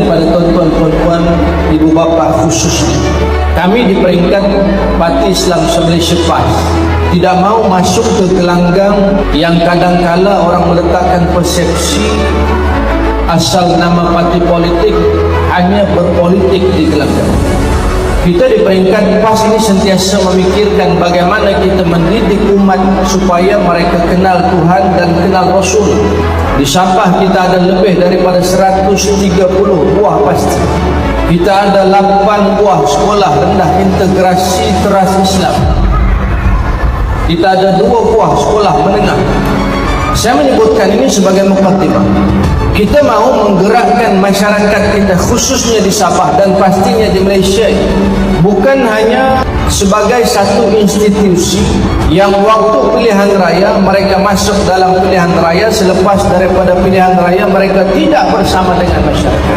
pada tuan-tuan puan-puan ibu bapa khususnya kami di peringkat Parti Islam Malaysia PAS tidak mau masuk ke gelanggang yang kadang-kala orang meletakkan persepsi asal nama parti politik hanya berpolitik di gelanggang kita di peringkat PAS ini sentiasa memikirkan bagaimana kita mendidik umat supaya mereka kenal Tuhan dan kenal Rasul. Di Sabah kita ada lebih daripada 130 buah pasti. Kita ada 8 buah sekolah rendah integrasi teras Islam. Kita ada dua buah sekolah menengah. Saya menyebutkan ini sebagai mukadimah. Kita mahu menggerakkan masyarakat kita khususnya di Sabah dan pastinya di Malaysia bukan hanya sebagai satu institusi yang waktu pilihan raya mereka masuk dalam pilihan raya selepas daripada pilihan raya mereka tidak bersama dengan masyarakat.